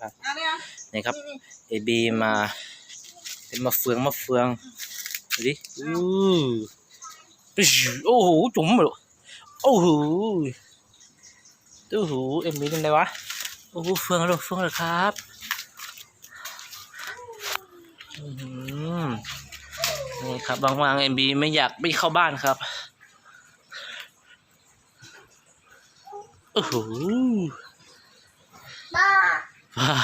ครับอะเนี่ยนี่ครับนี่เอบีมาเป็นมะเฟืองมะเฟืองดูดิอู้อิ๊ยโอ้โหจุ๋มเลยโอ้โหตู้หูเอ็มบีเป็นไงวะโอ้โหเฟืองเลยเฟืองเลยครับอื้อหือนี่ครับบางๆเอ็มบีไม่อยากไม่เข้าบ้านครับโอ้โหบ้า ป้า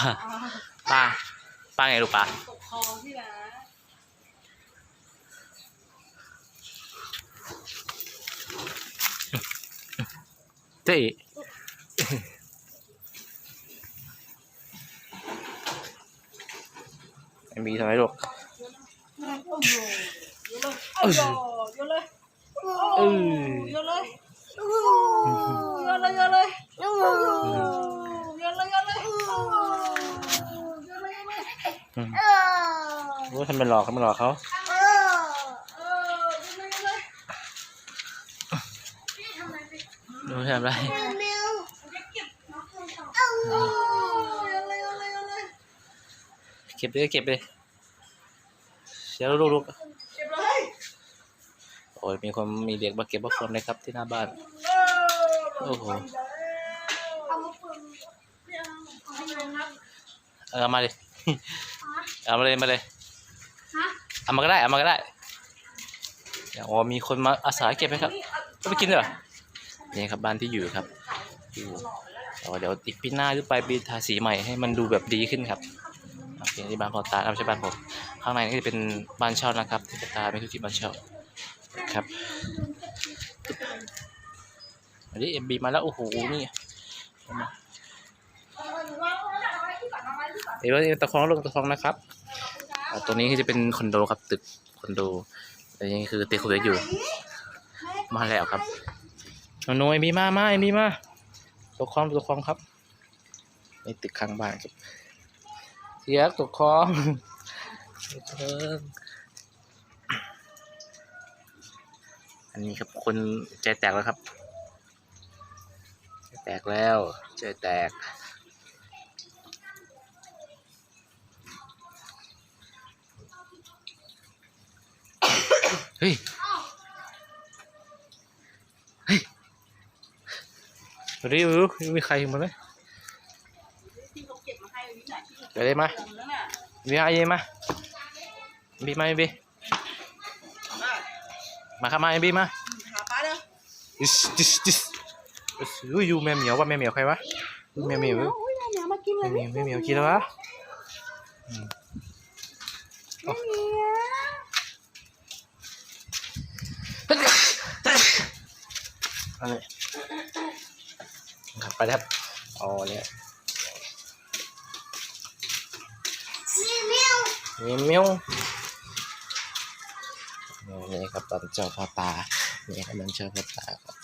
ป้าป้าไงลูกป้าตกคอที่นะเจ๊ไม่มีทำไมลูกโอ้โหเยอะเลยโอ้โหเยอะเลยโอ้เยอะเลยโอ้เยอะเลยเยอะเลยโอ้เยอะเลยเยอะเลย อืม โอ้โอ้ทำเป็นหลอกทำเป็นหลอกเขาโอ้เออเยอะเลยเยอะเลยดูทำอะไรแมวโอ้เยอะเลยเยอะเลยเยอะเลยเก็บเลยเก็บเลยเดี๋ยวลูกลูกเก็บเลยโอ้ยมีคนมีเด็กมาเก็บบัฟฟอนเลยครับที่หน้าบ้านเออโอ้โหเอามาปึงเนี่ยเอาให้ลงนะเออเอามาเลย เอามาเลยมาเลยฮะเอามาก็ได้เอามาก็ได้เดี๋ยวอ๋อมีคนมาอาสาเก็บไหมครับจะไปกินเหรอนี่ครับบ้านที่อยู่ครับอยู่อ๋อเดี๋ยวอีกปีหน้าหรือไปลายปีทาสีใหม่ให้มันดูแบบดีขึ้นครับโอเคที่บ้านพอตาไม่ใช่บ้านผมข้างในนี่จะเป็นบ้านเช่านะครับที่พอตาไม่ทุกที่บ้านเช่าครับอันนี้เอ็มบีมาแล้วโอ้โหนี่มา เดี๋ยวตะคองลงตะคองนะครับตรงนี้คือจะเป็นคอนโดครับตึกคอนโดแต่นี่คือตึกคุยอยู่ มาแล้วครับโนเอ็มบีมามาเอ็มบีมาตกคองตกคองครับในตึกข้างบ้านครับเสียกตกคองเอออันนี้ครับคนใจแตกแล้วครับ ใจแตกแล้ว ใจแตก เฮ้ยรีวิวมีใครมาไหมที่เขาเก็บมาให้วันนี้ไหนที่เดี๋ยวได้มาผมนั่นน่ะมีอะไรมาบีมาบีมาครับมาบีมาหาป้าเด้อดิสดิสดิสอุ้ยยูแม่เหมียวว่าแม่เหมียวใครวะยูแม่เหมียวอุ้ยแม่เหนียวมากินเลแม่ยเหมียวแม่เหมียวกินแล้ววะ อะไรครับไปแล้วครับอ๋อเนี่ยแมวเหมียวเหมียวนี่ครับตอนเจ้าพ่อตานี่ครับมันเจ้าพ่อตาครับ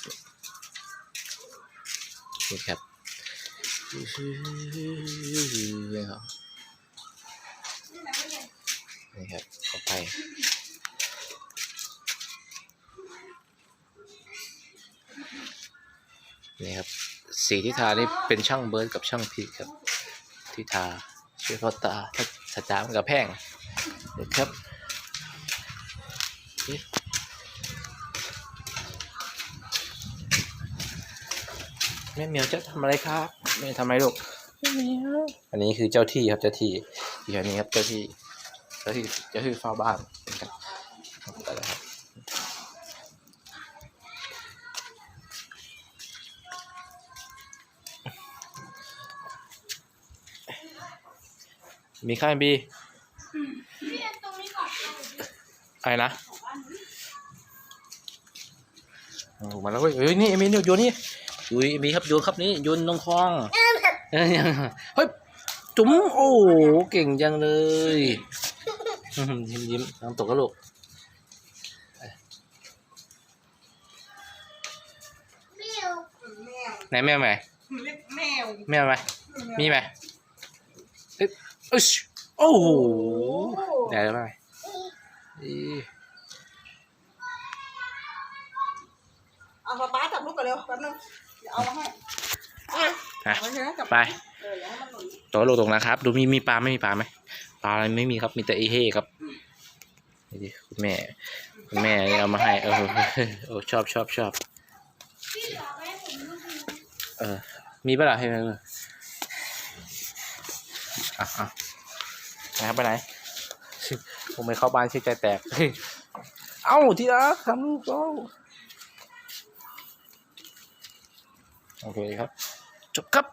นี่ครับนี่ครับนี่ครับเข้าไป นี่ครับสีที่ทานี่เป็นช่างเบิร์ดกับช่างพีคครับ ที่ทาช่วยพ่อตาถ้าถ้าจ้ามันกับแพงเด็ดครับนี่แม่เหมียวจะทำอะไรครับแม่ทำอะไรลูกอันนี้คือเจ้าที่ครับเจ้าที่ที่อันนี้ครับเจ้าที่เจ้าที่เจ้าที่เฝ้าบ้าน มีใครบีอะไรนะโอ้โหมาแล้วเว้ยเฮ้ยนี่เอมี่นี่โยนนี่โยนเอมี่ครับโยนครับนี่โยนลงคลองเอ้ยเฮ้ยจุ๋มโอ้โหเก่งจังเลยอื้อหือยิ้มยิ้มน้ำตกกระโหลกแมวแมวไหนแม่ไหมเรียกแมวแม่ไหมมีไหมเอ๊ะอึ๊ชโอ้โหไหนแล้วไหมอีเอาป้าจับลูกก่อนเร็วแป๊บนึงเดี๋ยวเอามาให้อะอะเอาว้ใช่ไหมกลับไปเอออย่าให้มันหล่นตัวลงตรงนะครับ ดูมีมีปลาไม่มีปลาไหมปลาอะไรไม่มีครับมีแต่เอเฮ่ครับนี่ดิคุณแม่คุณแม่เอามาให้เออโอ้ชอบชอบชอบพี่เหรอแม่ผมลูกนึงเออมีปะล่ะให้มัน อะอะนะครับไปไหน ผมไม่เข้าบ้านชื่อใจแตก เอ้าที่รักทำลูกเราโอเคครับจบครับ